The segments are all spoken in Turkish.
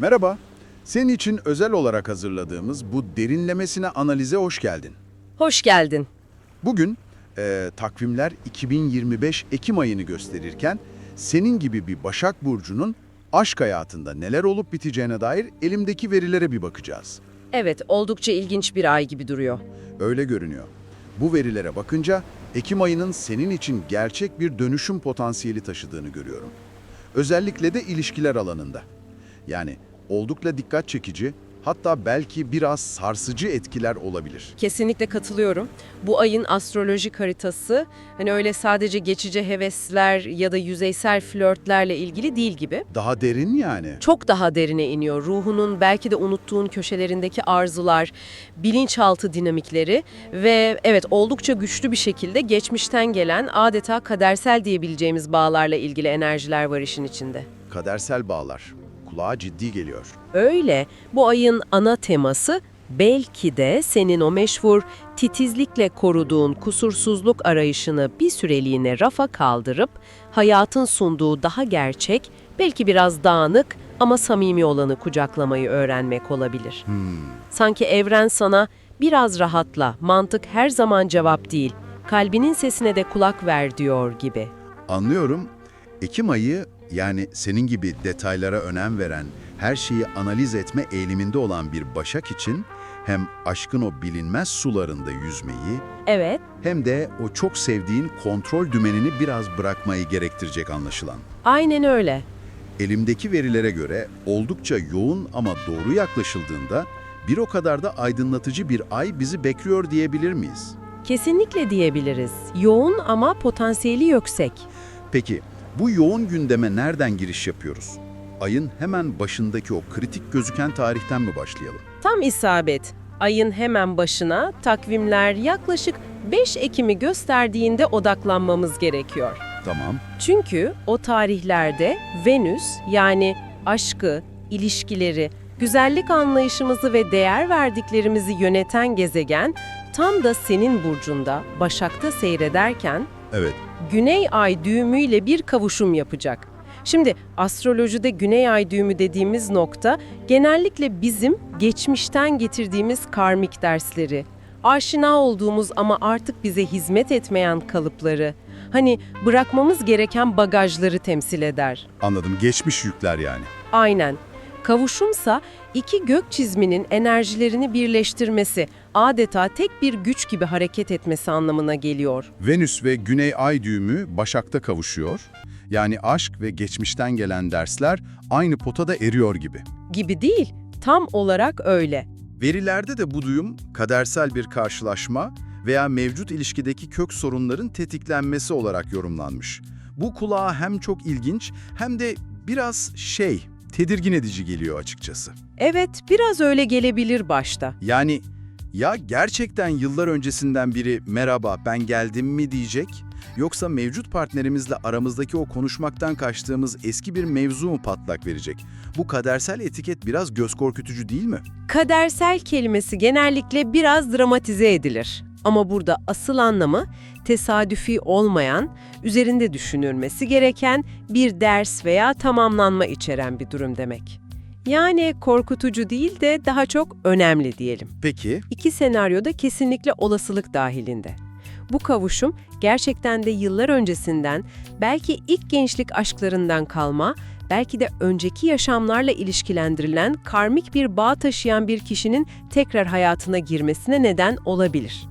Merhaba. Senin için özel olarak hazırladığımız bu derinlemesine analize hoş geldin. Hoş geldin. Bugün e, takvimler 2025 Ekim ayını gösterirken senin gibi bir Başak Burcu'nun aşk hayatında neler olup biteceğine dair elimdeki verilere bir bakacağız. Evet, oldukça ilginç bir ay gibi duruyor. Öyle görünüyor. Bu verilere bakınca Ekim ayının senin için gerçek bir dönüşüm potansiyeli taşıdığını görüyorum. Özellikle de ilişkiler alanında. Yani oldukça dikkat çekici, hatta belki biraz sarsıcı etkiler olabilir. Kesinlikle katılıyorum. Bu ayın astrolojik haritası hani öyle sadece geçici hevesler ya da yüzeysel flörtlerle ilgili değil gibi. Daha derin yani. Çok daha derine iniyor. Ruhunun belki de unuttuğun köşelerindeki arzular, bilinçaltı dinamikleri ve evet oldukça güçlü bir şekilde geçmişten gelen adeta kadersel diyebileceğimiz bağlarla ilgili enerjiler var işin içinde. Kadersel bağlar. Kulağa ciddi geliyor. Öyle, bu ayın ana teması belki de senin o meşhur titizlikle koruduğun kusursuzluk arayışını bir süreliğine rafa kaldırıp hayatın sunduğu daha gerçek, belki biraz dağınık ama samimi olanı kucaklamayı öğrenmek olabilir. Sanki evren sana biraz rahatla, mantık her zaman cevap değil, kalbinin sesine de kulak ver diyor gibi. Anlıyorum. Ekim ayı yani senin gibi detaylara önem veren, her şeyi analiz etme eğiliminde olan bir başak için hem aşkın o bilinmez sularında yüzmeyi Evet, hem de o çok sevdiğin kontrol dümenini biraz bırakmayı gerektirecek anlaşılan. aynen öyle. Elimdeki verilere göre oldukça yoğun ama doğru yaklaşıldığında bir o kadar da aydınlatıcı bir ay bizi bekliyor diyebilir miyiz? Kesinlikle diyebiliriz. Yoğun ama potansiyeli yüksek. Peki bu yoğun gündeme nereden giriş yapıyoruz? Ayın hemen başındaki o kritik gözüken tarihten mi başlayalım? Tam isabet. Ayın hemen başına takvimler yaklaşık 5 Ekim'i gösterdiğinde odaklanmamız gerekiyor. Tamam. Çünkü o tarihlerde Venüs yani aşkı, ilişkileri, güzellik anlayışımızı ve değer verdiklerimizi yöneten gezegen tam da senin burcunda Başak'ta seyrederken Evet. Güney Ay düğümüyle bir kavuşum yapacak. Şimdi astrolojide Güney Ay düğümü dediğimiz nokta genellikle bizim geçmişten getirdiğimiz karmik dersleri, aşina olduğumuz ama artık bize hizmet etmeyen kalıpları, hani bırakmamız gereken bagajları temsil eder. Anladım. Geçmiş yükler yani. Aynen. Kavuşumsa iki gök çizminin enerjilerini birleştirmesi, adeta tek bir güç gibi hareket etmesi anlamına geliyor. Venüs ve Güney Ay düğümü Başak'ta kavuşuyor. Yani aşk ve geçmişten gelen dersler aynı potada eriyor gibi. Gibi değil, tam olarak öyle. Verilerde de bu duyum kadersel bir karşılaşma veya mevcut ilişkideki kök sorunların tetiklenmesi olarak yorumlanmış. Bu kulağa hem çok ilginç hem de biraz şey, tedirgin edici geliyor açıkçası. Evet, biraz öyle gelebilir başta. Yani ya gerçekten yıllar öncesinden biri merhaba ben geldim mi diyecek yoksa mevcut partnerimizle aramızdaki o konuşmaktan kaçtığımız eski bir mevzu mu patlak verecek? Bu kadersel etiket biraz göz korkutucu değil mi? Kadersel kelimesi genellikle biraz dramatize edilir. Ama burada asıl anlamı tesadüfi olmayan, üzerinde düşünülmesi gereken bir ders veya tamamlanma içeren bir durum demek. Yani korkutucu değil de daha çok önemli diyelim. Peki, İki senaryoda kesinlikle olasılık dahilinde. Bu kavuşum gerçekten de yıllar öncesinden, belki ilk gençlik aşklarından kalma, belki de önceki yaşamlarla ilişkilendirilen karmik bir bağ taşıyan bir kişinin tekrar hayatına girmesine neden olabilir.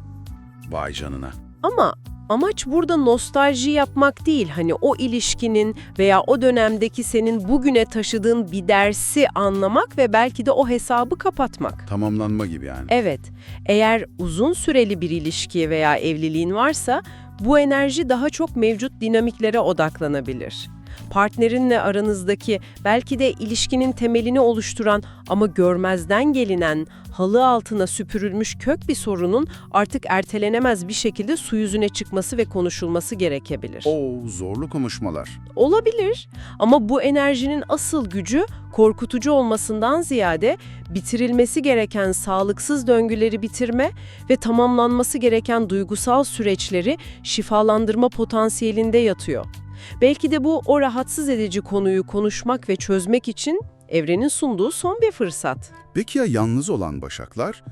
Vay canına. Ama amaç burada nostalji yapmak değil. Hani o ilişkinin veya o dönemdeki senin bugüne taşıdığın bir dersi anlamak ve belki de o hesabı kapatmak. Tamamlanma gibi yani. Evet, eğer uzun süreli bir ilişki veya evliliğin varsa bu enerji daha çok mevcut dinamiklere odaklanabilir. Partnerinle aranızdaki belki de ilişkinin temelini oluşturan ama görmezden gelinen, halı altına süpürülmüş kök bir sorunun artık ertelenemez bir şekilde su yüzüne çıkması ve konuşulması gerekebilir. Oo, zorlu konuşmalar. Olabilir ama bu enerjinin asıl gücü korkutucu olmasından ziyade bitirilmesi gereken sağlıksız döngüleri bitirme ve tamamlanması gereken duygusal süreçleri şifalandırma potansiyelinde yatıyor. Belki de bu o rahatsız edici konuyu konuşmak ve çözmek için Evrenin sunduğu son bir fırsat. Peki ya yalnız olan başaklar?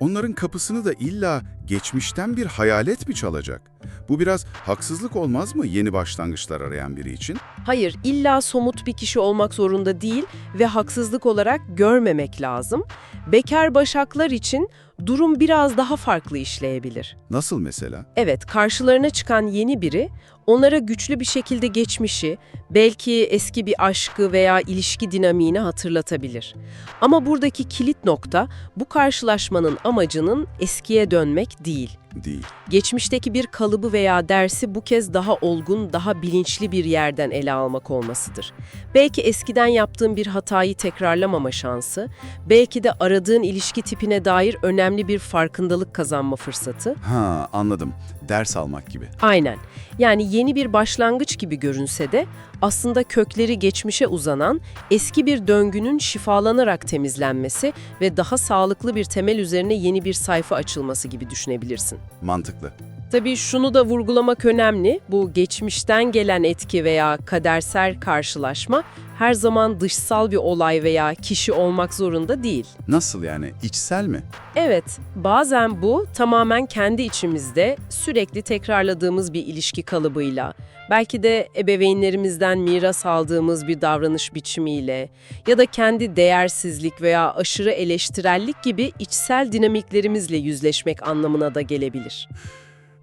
Onların kapısını da illa geçmişten bir hayalet mi çalacak? Bu biraz haksızlık olmaz mı yeni başlangıçlar arayan biri için? Hayır, illa somut bir kişi olmak zorunda değil ve haksızlık olarak görmemek lazım. Bekar başaklar için durum biraz daha farklı işleyebilir. Nasıl mesela? Evet, karşılarına çıkan yeni biri onlara güçlü bir şekilde geçmişi, belki eski bir aşkı veya ilişki dinamiğini hatırlatabilir. Ama buradaki kilit nokta bu karşılaşmanın amacının eskiye dönmek değil. Değil. Geçmişteki bir kalıbı veya dersi bu kez daha olgun, daha bilinçli bir yerden ele almak olmasıdır. Belki eskiden yaptığın bir hatayı tekrarlamama şansı, belki de aradığın ilişki tipine dair önemli bir farkındalık kazanma fırsatı. Ha anladım. Ders almak gibi. Aynen. Yani yeni bir başlangıç gibi görünse de aslında kökleri geçmişe uzanan eski bir döngünün şifalanarak temizlenmesi ve daha sağlıklı bir temel üzerine yeni bir sayfa açılması gibi düşünebilirsin. Mantıklı. Tabii şunu da vurgulamak önemli. Bu geçmişten gelen etki veya kadersel karşılaşma her zaman dışsal bir olay veya kişi olmak zorunda değil. Nasıl yani? İçsel mi? Evet, bazen bu tamamen kendi içimizde sürekli tekrarladığımız bir ilişki kalıbıyla, belki de ebeveynlerimizden miras aldığımız bir davranış biçimiyle ya da kendi değersizlik veya aşırı eleştirellik gibi içsel dinamiklerimizle yüzleşmek anlamına da gelebilir.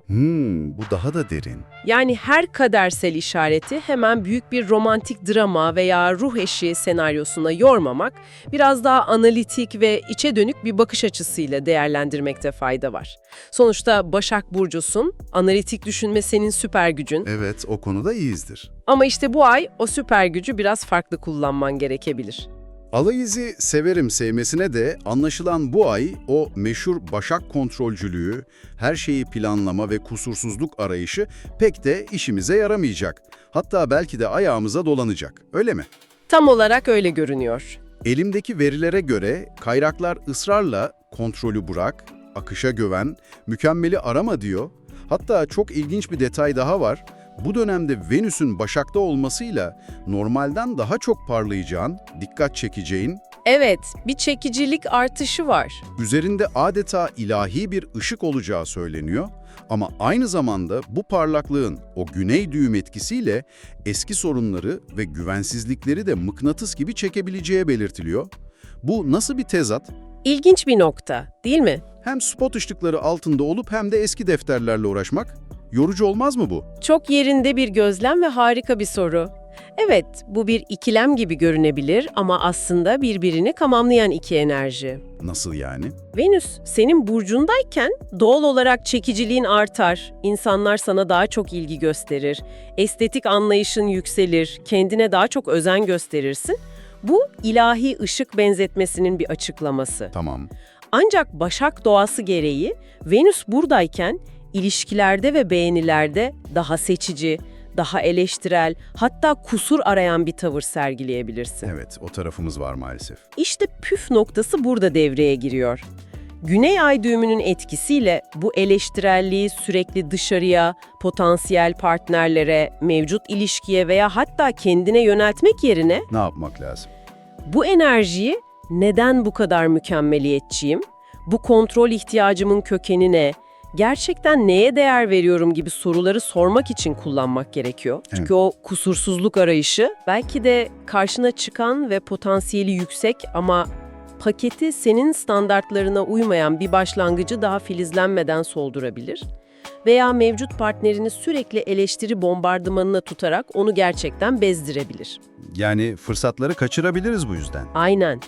Hmm, bu daha da derin. Yani her kadersel işareti hemen büyük bir romantik drama veya ruh eşi senaryosuna yormamak, biraz daha analitik ve içe dönük bir bakış açısıyla değerlendirmekte fayda var. Sonuçta Başak Burcu'sun, analitik düşünme senin süper gücün Evet, o konuda iyiyizdir. ama işte bu ay o süper gücü biraz farklı kullanman gerekebilir. Alayızı severim sevmesine de anlaşılan bu ay o meşhur başak kontrolcülüğü, her şeyi planlama ve kusursuzluk arayışı pek de işimize yaramayacak. Hatta belki de ayağımıza dolanacak. Öyle mi? Tam olarak öyle görünüyor. Elimdeki verilere göre kaynaklar ısrarla kontrolü bırak, akışa güven, mükemmeli arama diyor. Hatta çok ilginç bir detay daha var. Bu dönemde Venüs'ün Başak'ta olmasıyla normalden daha çok parlayacağın, dikkat çekeceğin, Evet, bir çekicilik artışı var. üzerinde adeta ilahi bir ışık olacağı söyleniyor. Ama aynı zamanda bu parlaklığın o güney düğüm etkisiyle eski sorunları ve güvensizlikleri de mıknatıs gibi çekebileceği belirtiliyor. Bu nasıl bir tezat? İlginç bir nokta, değil mi? Hem spot ışıkları altında olup hem de eski defterlerle uğraşmak. Yorucu olmaz mı bu? Çok yerinde bir gözlem ve harika bir soru. Evet, bu bir ikilem gibi görünebilir ama aslında birbirini tamamlayan iki enerji. Nasıl yani? Venüs, senin burcundayken doğal olarak çekiciliğin artar, insanlar sana daha çok ilgi gösterir, estetik anlayışın yükselir, kendine daha çok özen gösterirsin. Bu ilahi ışık benzetmesinin bir açıklaması. Tamam. Ancak Başak doğası gereği Venüs buradayken ilişkilerde ve beğenilerde daha seçici, daha eleştirel, hatta kusur arayan bir tavır sergileyebilirsin. Evet, o tarafımız var maalesef. İşte püf noktası burada devreye giriyor. Güney ay düğümünün etkisiyle bu eleştirelliği sürekli dışarıya, potansiyel partnerlere, mevcut ilişkiye veya hatta kendine yöneltmek yerine Ne yapmak lazım? bu enerjiyi neden bu kadar mükemmeliyetçiyim, bu kontrol ihtiyacımın kökeni ne, gerçekten neye değer veriyorum gibi soruları sormak için kullanmak gerekiyor. Çünkü o kusursuzluk arayışı belki de karşına çıkan ve potansiyeli yüksek ama paketi senin standartlarına uymayan bir başlangıcı daha filizlenmeden soldurabilir. Veya mevcut partnerini sürekli eleştiri bombardımanına tutarak onu gerçekten bezdirebilir. Yani fırsatları kaçırabiliriz bu yüzden. Aynen.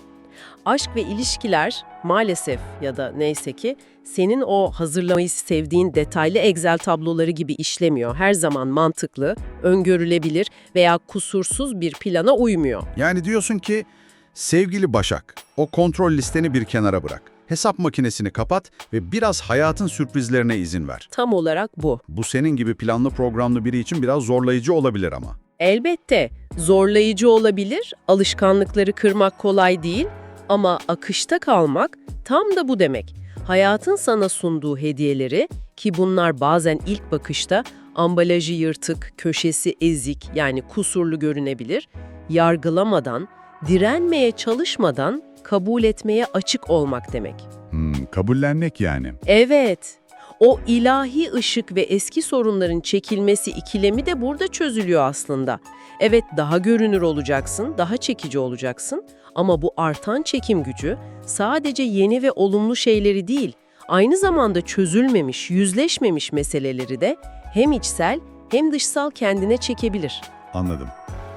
Aşk ve ilişkiler maalesef ya da neyse ki senin o hazırlamayı sevdiğin detaylı Excel tabloları gibi işlemiyor. Her zaman mantıklı, öngörülebilir veya kusursuz bir plana uymuyor. Yani diyorsun ki sevgili Başak, o kontrol listeni bir kenara bırak. Hesap makinesini kapat ve biraz hayatın sürprizlerine izin ver. Tam olarak bu. Bu senin gibi planlı programlı biri için biraz zorlayıcı olabilir ama. Elbette zorlayıcı olabilir, alışkanlıkları kırmak kolay değil ama akışta kalmak tam da bu demek. Hayatın sana sunduğu hediyeleri ki bunlar bazen ilk bakışta ambalajı yırtık, köşesi ezik yani kusurlu görünebilir, yargılamadan Direnmeye çalışmadan kabul etmeye açık olmak demek. Hmm, kabullenmek yani. Evet. O ilahi ışık ve eski sorunların çekilmesi ikilemi de burada çözülüyor aslında. Evet daha görünür olacaksın, daha çekici olacaksın ama bu artan çekim gücü sadece yeni ve olumlu şeyleri değil, aynı zamanda çözülmemiş, yüzleşmemiş meseleleri de hem içsel hem dışsal kendine çekebilir. Anladım.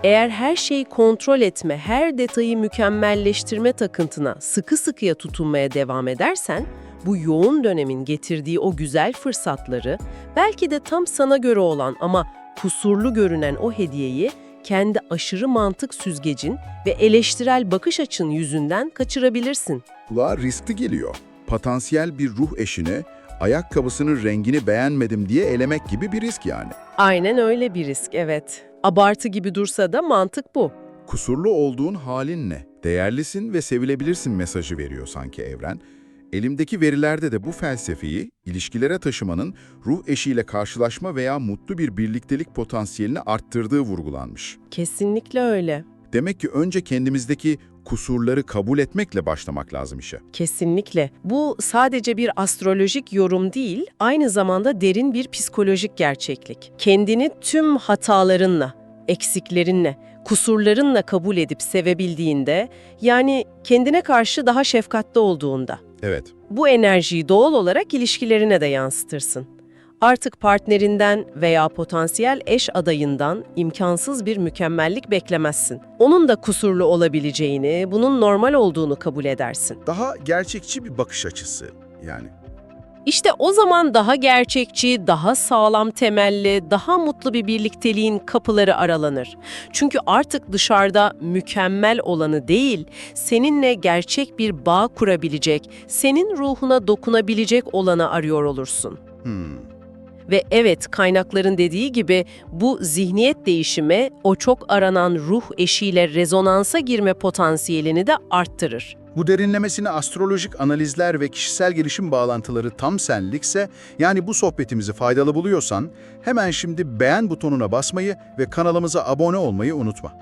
Eğer her şeyi kontrol etme, her detayı mükemmelleştirme takıntına sıkı sıkıya tutunmaya devam edersen, bu yoğun dönemin getirdiği o güzel fırsatları, belki de tam sana göre olan ama kusurlu görünen o hediyeyi kendi aşırı mantık süzgecin ve eleştirel bakış açın yüzünden kaçırabilirsin. Kulağa riskli geliyor. Potansiyel bir ruh eşini, ayakkabısının rengini beğenmedim diye elemek gibi bir risk yani. Aynen öyle bir risk, evet. Abartı gibi dursa da mantık bu. Kusurlu olduğun halin ne? Değerlisin ve sevilebilirsin mesajı veriyor sanki evren. Elimdeki verilerde de bu felsefeyi ilişkilere taşımanın ruh eşiyle karşılaşma veya mutlu bir birliktelik potansiyelini arttırdığı vurgulanmış. Kesinlikle öyle. Demek ki önce kendimizdeki kusurları kabul etmekle başlamak lazım işe. Kesinlikle. Bu sadece bir astrolojik yorum değil, aynı zamanda derin bir psikolojik gerçeklik. Kendini tüm hatalarınla, eksiklerinle, kusurlarınla kabul edip sevebildiğinde, yani kendine karşı daha şefkatli olduğunda, Evet, bu enerjiyi doğal olarak ilişkilerine de yansıtırsın. Artık partnerinden veya potansiyel eş adayından imkansız bir mükemmellik beklemezsin. Onun da kusurlu olabileceğini, bunun normal olduğunu kabul edersin. daha gerçekçi bir bakış açısı yani. İşte o zaman daha gerçekçi, daha sağlam temelli, daha mutlu bir birlikteliğin kapıları aralanır. Çünkü artık dışarıda mükemmel olanı değil, seninle gerçek bir bağ kurabilecek, senin ruhuna dokunabilecek olanı arıyor olursun. Hmm. Ve evet kaynakların dediği gibi bu zihniyet değişimi o çok aranan ruh eşiyle rezonansa girme potansiyelini de arttırır. Bu derinlemesine astrolojik analizler ve kişisel gelişim bağlantıları tam senlikse, yani bu sohbetimizi faydalı buluyorsan, hemen şimdi beğen butonuna basmayı ve kanalımıza abone olmayı unutma.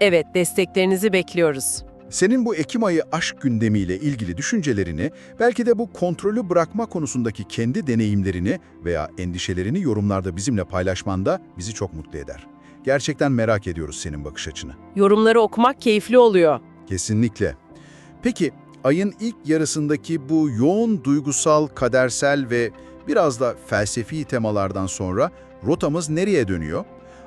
Evet desteklerinizi bekliyoruz. Senin bu Ekim ayı aşk gündemiyle ilgili düşüncelerini, belki de bu kontrolü bırakma konusundaki kendi deneyimlerini veya endişelerini yorumlarda bizimle paylaşman da bizi çok mutlu eder. Gerçekten merak ediyoruz senin bakış açını. Yorumları okumak keyifli oluyor. Kesinlikle. Peki ayın ilk yarısındaki bu yoğun duygusal, kadersel ve biraz da felsefi temalardan sonra rotamız nereye dönüyor?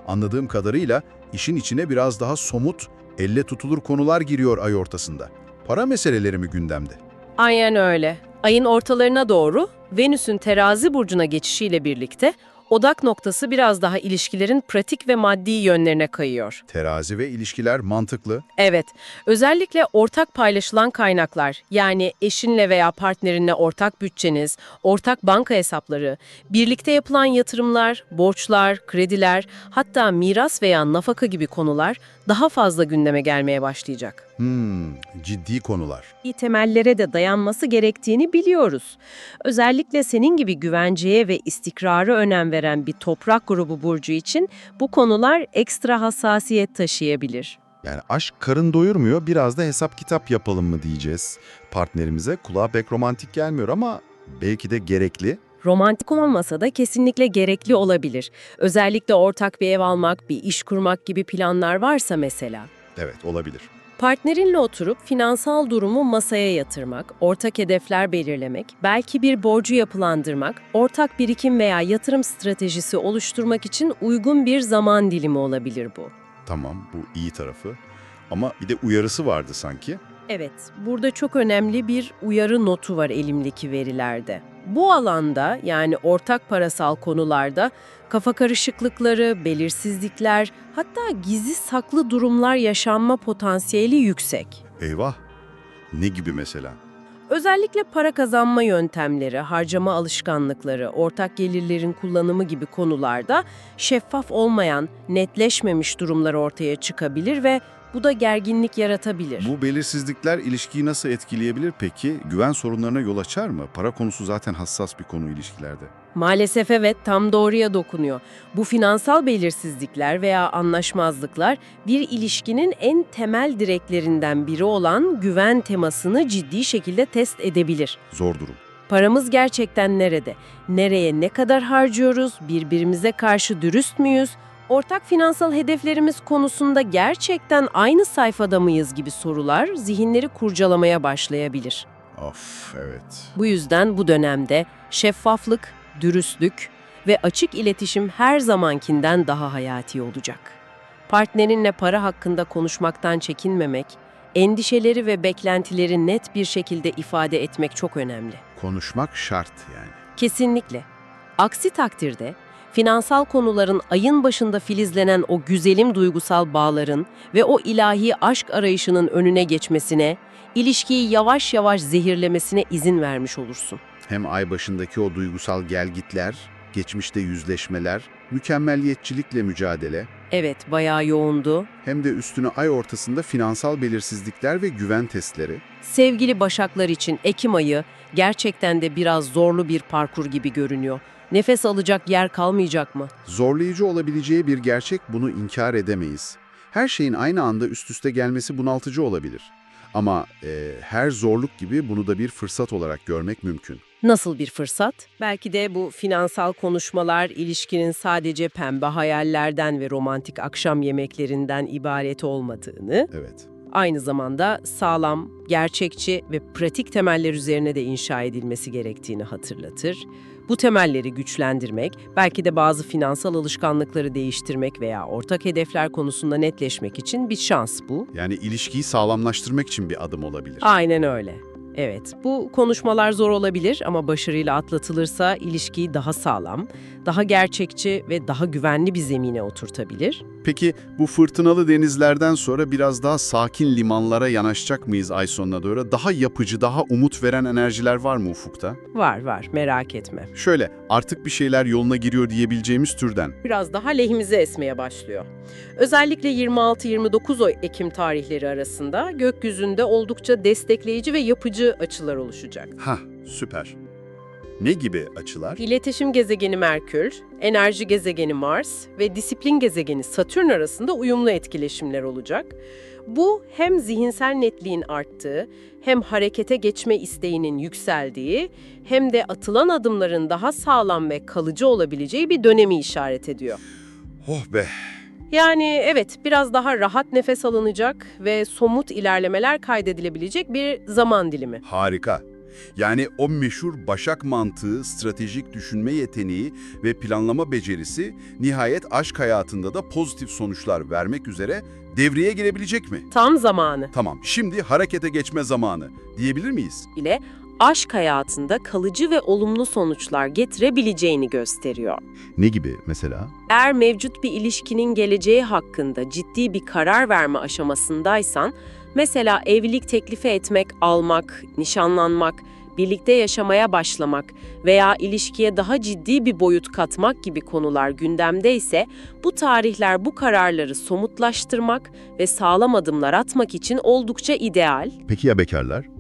Anladığım kadarıyla işin içine biraz daha somut, elle tutulur konular giriyor ay ortasında. Para meseleleri mi gündemde? Aynen öyle. Ayın ortalarına doğru Venüs'ün terazi burcuna geçişiyle birlikte odak noktası biraz daha ilişkilerin pratik ve maddi yönlerine kayıyor. Terazi ve ilişkiler mantıklı. Evet, özellikle ortak paylaşılan kaynaklar, yani eşinle veya partnerinle ortak bütçeniz, ortak banka hesapları, birlikte yapılan yatırımlar, borçlar, krediler, hatta miras veya nafaka gibi konular daha fazla gündeme gelmeye başlayacak. Hmm, ciddi konular. iyi temellere de dayanması gerektiğini biliyoruz. Özellikle senin gibi güvenceye ve istikrara önem veren bir toprak grubu burcu için bu konular ekstra hassasiyet taşıyabilir. Yani aşk karın doyurmuyor, biraz da hesap kitap yapalım mı diyeceğiz partnerimize. Kulağa pek romantik gelmiyor ama belki de gerekli. Romantik olmasa da kesinlikle gerekli olabilir. Özellikle ortak bir ev almak, bir iş kurmak gibi planlar varsa mesela. Evet, olabilir. Partnerinle oturup finansal durumu masaya yatırmak, ortak hedefler belirlemek, belki bir borcu yapılandırmak, ortak birikim veya yatırım stratejisi oluşturmak için uygun bir zaman dilimi olabilir bu. Tamam, bu iyi tarafı. Ama bir de uyarısı vardı sanki. Evet, burada çok önemli bir uyarı notu var elimdeki verilerde. Bu alanda yani ortak parasal konularda kafa karışıklıkları, belirsizlikler, hatta gizli saklı durumlar yaşanma potansiyeli yüksek. Eyvah. Ne gibi mesela? Özellikle para kazanma yöntemleri, harcama alışkanlıkları, ortak gelirlerin kullanımı gibi konularda şeffaf olmayan, netleşmemiş durumlar ortaya çıkabilir ve bu da gerginlik yaratabilir. Bu belirsizlikler ilişkiyi nasıl etkileyebilir peki? Güven sorunlarına yol açar mı? Para konusu zaten hassas bir konu ilişkilerde. Maalesef evet tam doğruya dokunuyor. Bu finansal belirsizlikler veya anlaşmazlıklar bir ilişkinin en temel direklerinden biri olan güven temasını ciddi şekilde test edebilir. Zor durum. Paramız gerçekten nerede? Nereye ne kadar harcıyoruz? Birbirimize karşı dürüst müyüz? Ortak finansal hedeflerimiz konusunda gerçekten aynı sayfada mıyız gibi sorular zihinleri kurcalamaya başlayabilir. Of evet. Bu yüzden bu dönemde şeffaflık, dürüstlük ve açık iletişim her zamankinden daha hayati olacak. Partnerinle para hakkında konuşmaktan çekinmemek, endişeleri ve beklentileri net bir şekilde ifade etmek çok önemli. Konuşmak şart yani. Kesinlikle. Aksi takdirde finansal konuların ayın başında filizlenen o güzelim duygusal bağların ve o ilahi aşk arayışının önüne geçmesine, ilişkiyi yavaş yavaş zehirlemesine izin vermiş olursun. Hem ay başındaki o duygusal gelgitler, geçmişte yüzleşmeler, mükemmelliyetçilikle mücadele, Evet, bayağı yoğundu. hem de üstüne ay ortasında finansal belirsizlikler ve güven testleri. Sevgili Başaklar için Ekim ayı gerçekten de biraz zorlu bir parkur gibi görünüyor. Nefes alacak yer kalmayacak mı? Zorlayıcı olabileceği bir gerçek bunu inkar edemeyiz. Her şeyin aynı anda üst üste gelmesi bunaltıcı olabilir. Ama e, her zorluk gibi bunu da bir fırsat olarak görmek mümkün. Nasıl bir fırsat? Belki de bu finansal konuşmalar ilişkinin sadece pembe hayallerden ve romantik akşam yemeklerinden ibaret olmadığını, Evet. Aynı zamanda sağlam, gerçekçi ve pratik temeller üzerine de inşa edilmesi gerektiğini hatırlatır. Bu temelleri güçlendirmek, belki de bazı finansal alışkanlıkları değiştirmek veya ortak hedefler konusunda netleşmek için bir şans bu. Yani ilişkiyi sağlamlaştırmak için bir adım olabilir. Aynen öyle. Evet, bu konuşmalar zor olabilir ama başarıyla atlatılırsa ilişkiyi daha sağlam, daha gerçekçi ve daha güvenli bir zemine oturtabilir. Peki bu fırtınalı denizlerden sonra biraz daha sakin limanlara yanaşacak mıyız ay sonuna doğru? Daha yapıcı, daha umut veren enerjiler var mı ufukta? Var var, merak etme. Şöyle, artık bir şeyler yoluna giriyor diyebileceğimiz türden. Biraz daha lehimize esmeye başlıyor. Özellikle 26-29 Ekim tarihleri arasında gökyüzünde oldukça destekleyici ve yapıcı açılar oluşacak. Ha, süper. Ne gibi açılar? İletişim gezegeni Merkür, enerji gezegeni Mars ve disiplin gezegeni Satürn arasında uyumlu etkileşimler olacak. Bu hem zihinsel netliğin arttığı, hem harekete geçme isteğinin yükseldiği, hem de atılan adımların daha sağlam ve kalıcı olabileceği bir dönemi işaret ediyor. Oh be. Yani evet biraz daha rahat nefes alınacak ve somut ilerlemeler kaydedilebilecek bir zaman dilimi. Harika. Yani o meşhur başak mantığı, stratejik düşünme yeteneği ve planlama becerisi nihayet aşk hayatında da pozitif sonuçlar vermek üzere devreye girebilecek mi? Tam zamanı Tamam, şimdi harekete geçme zamanı diyebilir miyiz? ile aşk hayatında kalıcı ve olumlu sonuçlar getirebileceğini gösteriyor. Ne gibi mesela? Eğer mevcut bir ilişkinin geleceği hakkında ciddi bir karar verme aşamasındaysan, mesela evlilik teklifi etmek, almak, nişanlanmak, birlikte yaşamaya başlamak veya ilişkiye daha ciddi bir boyut katmak gibi konular gündemdeyse, bu tarihler bu kararları somutlaştırmak ve sağlam adımlar atmak için oldukça ideal. Peki ya bekarlar?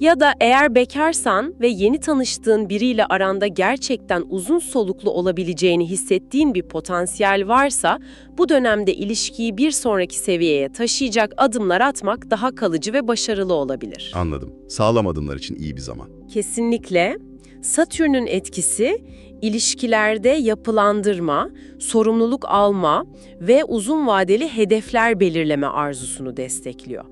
Ya da eğer bekarsan ve yeni tanıştığın biriyle aranda gerçekten uzun soluklu olabileceğini hissettiğin bir potansiyel varsa, bu dönemde ilişkiyi bir sonraki seviyeye taşıyacak adımlar atmak daha kalıcı ve başarılı olabilir. Anladım. Sağlam adımlar için iyi bir zaman. Kesinlikle. Satürn'ün etkisi ilişkilerde yapılandırma, sorumluluk alma ve uzun vadeli hedefler belirleme arzusunu destekliyor.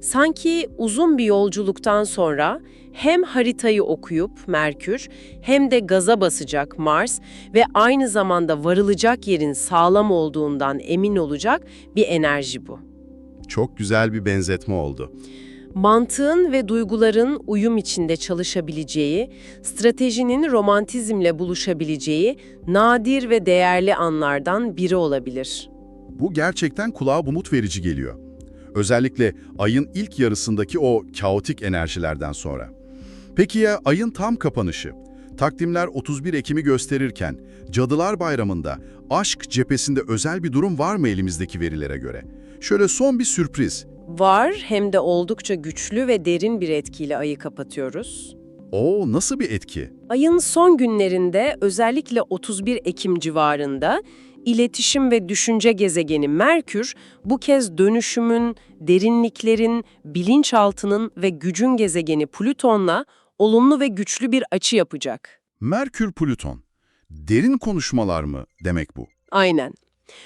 Sanki uzun bir yolculuktan sonra hem haritayı okuyup Merkür hem de gaza basacak Mars ve aynı zamanda varılacak yerin sağlam olduğundan emin olacak bir enerji bu. Çok güzel bir benzetme oldu. Mantığın ve duyguların uyum içinde çalışabileceği, stratejinin romantizmle buluşabileceği nadir ve değerli anlardan biri olabilir. Bu gerçekten kulağa umut verici geliyor. Özellikle ayın ilk yarısındaki o kaotik enerjilerden sonra. Peki ya ayın tam kapanışı? Takvimler 31 Ekim'i gösterirken Cadılar Bayramı'nda aşk cephesinde özel bir durum var mı elimizdeki verilere göre? Şöyle son bir sürpriz. Var hem de oldukça güçlü ve derin bir etkiyle ayı kapatıyoruz. Oo nasıl bir etki? Ayın son günlerinde özellikle 31 Ekim civarında iletişim ve düşünce gezegeni Merkür bu kez dönüşümün, derinliklerin, bilinçaltının ve gücün gezegeni Plüton'la olumlu ve güçlü bir açı yapacak. Merkür Plüton. Derin konuşmalar mı demek bu? Aynen.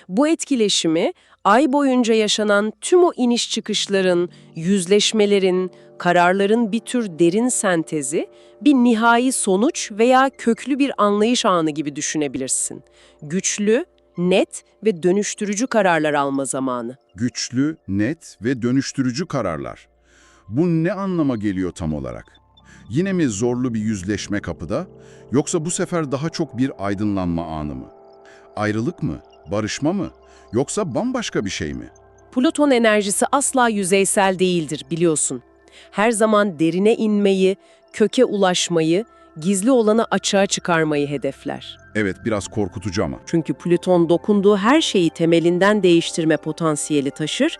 Bu etkileşimi ay boyunca yaşanan tüm o iniş çıkışların, yüzleşmelerin, kararların bir tür derin sentezi, bir nihai sonuç veya köklü bir anlayış anı gibi düşünebilirsin. Güçlü, net ve dönüştürücü kararlar alma zamanı. Güçlü, net ve dönüştürücü kararlar. Bu ne anlama geliyor tam olarak? Yine mi zorlu bir yüzleşme kapıda, yoksa bu sefer daha çok bir aydınlanma anı mı? Ayrılık mı, barışma mı, yoksa bambaşka bir şey mi? Plüton enerjisi asla yüzeysel değildir biliyorsun. Her zaman derine inmeyi, köke ulaşmayı, gizli olanı açığa çıkarmayı hedefler. Evet, biraz korkutucu ama. Çünkü Plüton dokunduğu her şeyi temelinden değiştirme potansiyeli taşır.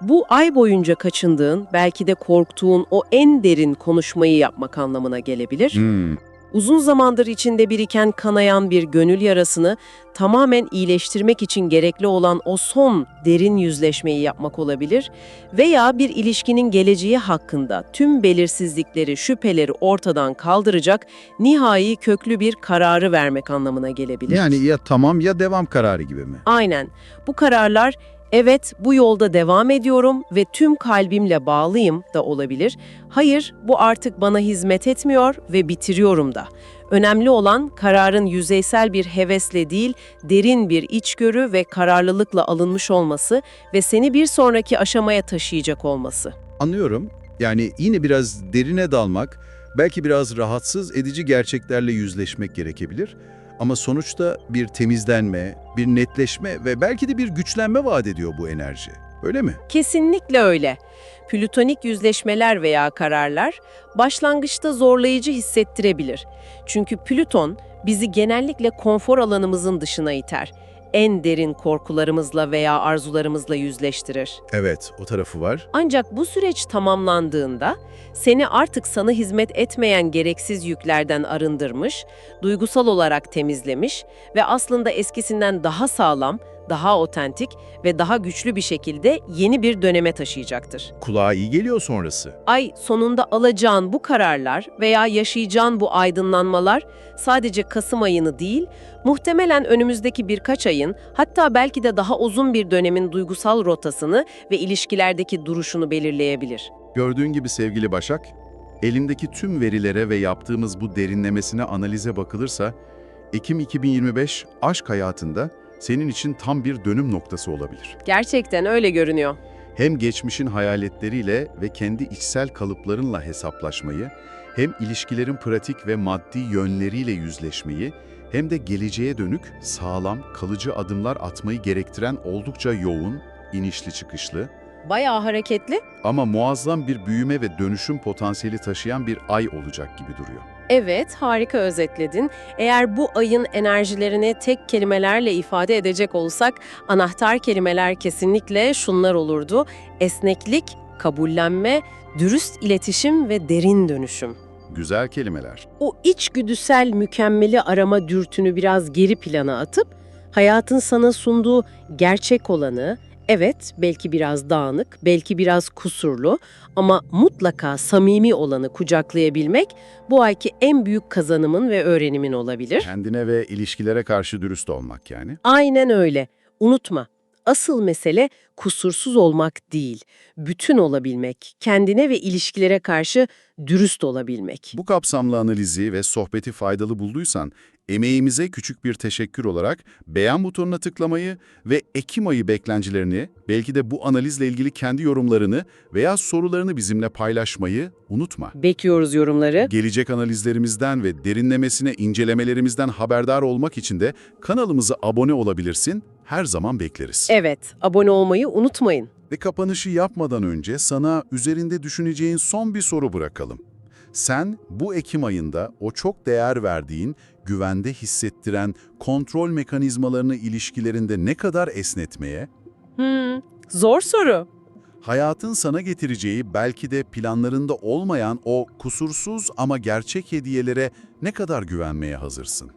Bu ay boyunca kaçındığın, belki de korktuğun o en derin konuşmayı yapmak anlamına gelebilir. Hmm, Uzun zamandır içinde biriken kanayan bir gönül yarasını tamamen iyileştirmek için gerekli olan o son derin yüzleşmeyi yapmak olabilir veya bir ilişkinin geleceği hakkında tüm belirsizlikleri, şüpheleri ortadan kaldıracak nihai köklü bir kararı vermek anlamına gelebilir. Yani ya tamam ya devam kararı gibi mi? Aynen. Bu kararlar evet bu yolda devam ediyorum ve tüm kalbimle bağlıyım da olabilir. Hayır bu artık bana hizmet etmiyor ve bitiriyorum da. Önemli olan kararın yüzeysel bir hevesle değil, derin bir içgörü ve kararlılıkla alınmış olması ve seni bir sonraki aşamaya taşıyacak olması. Anlıyorum. Yani yine biraz derine dalmak, belki biraz rahatsız edici gerçeklerle yüzleşmek gerekebilir. Ama sonuçta bir temizlenme, bir netleşme ve belki de bir güçlenme vaat ediyor bu enerji. Öyle mi? Kesinlikle öyle. Plütonik yüzleşmeler veya kararlar başlangıçta zorlayıcı hissettirebilir. Çünkü Plüton bizi genellikle konfor alanımızın dışına iter. En derin korkularımızla veya arzularımızla yüzleştirir. Evet, o tarafı var. Ancak bu süreç tamamlandığında seni artık sana hizmet etmeyen gereksiz yüklerden arındırmış, duygusal olarak temizlemiş ve aslında eskisinden daha sağlam, daha otentik ve daha güçlü bir şekilde yeni bir döneme taşıyacaktır. Kulağa iyi geliyor sonrası. Ay sonunda alacağın bu kararlar veya yaşayacağın bu aydınlanmalar sadece Kasım ayını değil, muhtemelen önümüzdeki birkaç ayın hatta belki de daha uzun bir dönemin duygusal rotasını ve ilişkilerdeki duruşunu belirleyebilir. Gördüğün gibi sevgili Başak, elimdeki tüm verilere ve yaptığımız bu derinlemesine analize bakılırsa, Ekim 2025 aşk hayatında senin için tam bir dönüm noktası olabilir. Gerçekten öyle görünüyor. Hem geçmişin hayaletleriyle ve kendi içsel kalıplarınla hesaplaşmayı, hem ilişkilerin pratik ve maddi yönleriyle yüzleşmeyi, hem de geleceğe dönük sağlam, kalıcı adımlar atmayı gerektiren oldukça yoğun, inişli çıkışlı, Bayağı hareketli. ama muazzam bir büyüme ve dönüşüm potansiyeli taşıyan bir ay olacak gibi duruyor. Evet, harika özetledin. Eğer bu ayın enerjilerini tek kelimelerle ifade edecek olsak, anahtar kelimeler kesinlikle şunlar olurdu. Esneklik, kabullenme, dürüst iletişim ve derin dönüşüm. Güzel kelimeler. O içgüdüsel mükemmeli arama dürtünü biraz geri plana atıp, hayatın sana sunduğu gerçek olanı, evet belki biraz dağınık, belki biraz kusurlu ama mutlaka samimi olanı kucaklayabilmek bu ayki en büyük kazanımın ve öğrenimin olabilir. Kendine ve ilişkilere karşı dürüst olmak yani. Aynen öyle. Unutma. Asıl mesele kusursuz olmak değil, bütün olabilmek, kendine ve ilişkilere karşı dürüst olabilmek. Bu kapsamlı analizi ve sohbeti faydalı bulduysan, emeğimize küçük bir teşekkür olarak beğen butonuna tıklamayı ve Ekim ayı beklentilerini, belki de bu analizle ilgili kendi yorumlarını veya sorularını bizimle paylaşmayı unutma. Bekliyoruz yorumları. Gelecek analizlerimizden ve derinlemesine incelemelerimizden haberdar olmak için de kanalımıza abone olabilirsin, her zaman bekleriz. Evet, abone olmayı unutmayın. Ve kapanışı yapmadan önce sana üzerinde düşüneceğin son bir soru bırakalım. Sen bu Ekim ayında o çok değer verdiğin, güvende hissettiren kontrol mekanizmalarını ilişkilerinde ne kadar esnetmeye, Hmm, zor soru. hayatın sana getireceği belki de planlarında olmayan o kusursuz ama gerçek hediyelere ne kadar güvenmeye hazırsın?